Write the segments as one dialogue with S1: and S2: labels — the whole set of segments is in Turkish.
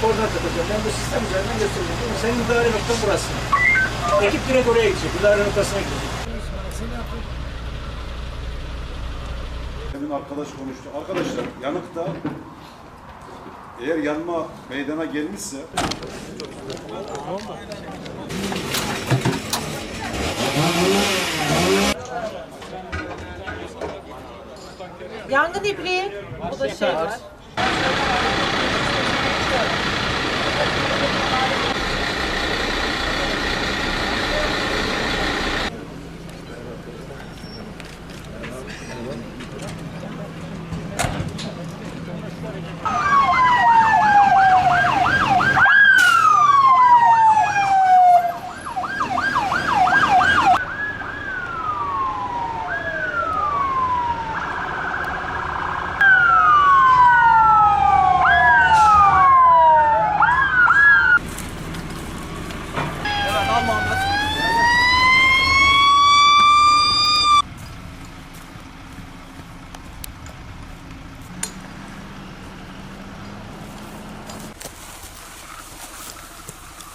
S1: koordinat atacağım. Ben bu sistem üzerinden göstereceğim. Değil mi? Senin müdahale noktan burası. Ekip direkt oraya gidecek. Müdahale noktasına gidecek.
S2: Demin arkadaş konuştu. Arkadaşlar yanıkta eğer yanma meydana gelmişse
S3: Yangın ipliği. Bu da şey var.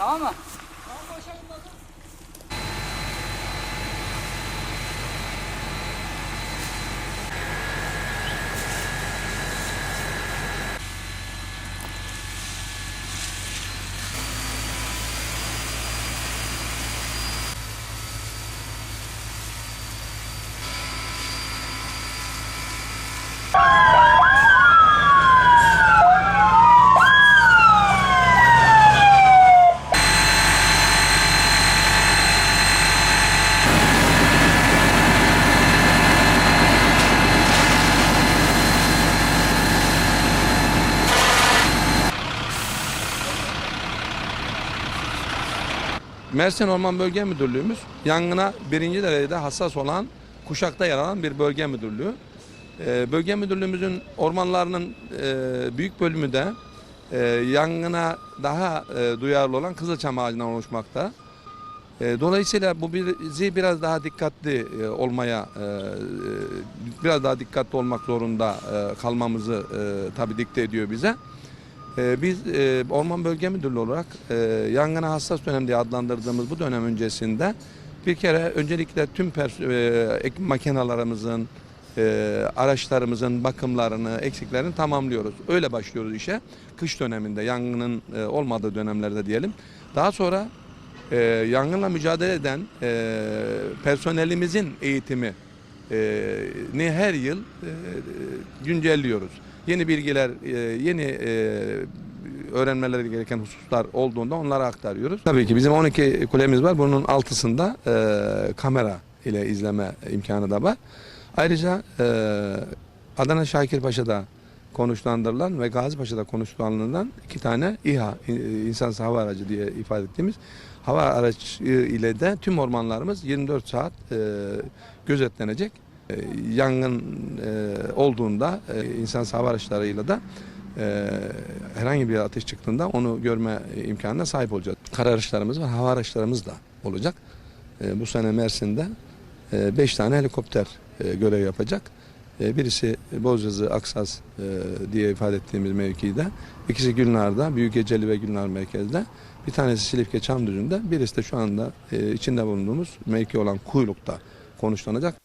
S4: Tamam mı?
S5: Mersin Orman Bölge Müdürlüğümüz yangına birinci derecede hassas olan kuşakta yer alan bir bölge müdürlüğü. Ee, bölge müdürlüğümüzün ormanlarının e, büyük bölümü de e, yangına daha e, duyarlı olan kızılçam ağacından oluşmakta. E, dolayısıyla bu bizi biraz daha dikkatli e, olmaya, e, e, biraz daha dikkatli olmak zorunda e, kalmamızı e, tabii dikte ediyor bize. Ee, Biz e, Orman Bölge Müdürlüğü olarak e, yangına hassas dönem diye adlandırdığımız bu dönem öncesinde bir kere öncelikle tüm e, makinalarımızın, araçlarımızın bakımlarını, eksiklerini tamamlıyoruz. Öyle başlıyoruz işe. Kış döneminde, yangının olmadığı dönemlerde diyelim. Daha sonra yangınla mücadele eden personelimizin eğitimi e, ni her yıl e, güncelliyoruz. Yeni bilgiler, e, yeni e, öğrenmeleri gereken hususlar olduğunda onlara aktarıyoruz. Tabii ki bizim 12 kulemiz var. Bunun altısında kamera ile izleme imkanı da var. Ayrıca e, Adana Şakirpaşa'da konuşlandırılan ve Gazipaşa'da konuşlandırılan iki tane İHA, insansız hava aracı diye ifade ettiğimiz hava aracı ile de tüm ormanlarımız 24 saat e, gözetlenecek. E, yangın e, olduğunda e, insansız hava araçlarıyla da herhangi bir ateş çıktığında onu görme imkanına sahip olacağız. Kara araçlarımız var, hava araçlarımız da olacak. Bu sene Mersin'de 5 tane helikopter görev yapacak. Birisi Bozcazı Aksaz diye ifade ettiğimiz mevkide. İkisi Gülnar'da, Büyükgeceli ve Gülnar merkezde. Bir tanesi Silifke Çamdüzü'nde. Birisi de şu anda içinde bulunduğumuz mevki olan Kuyruk'ta konuşlanacak.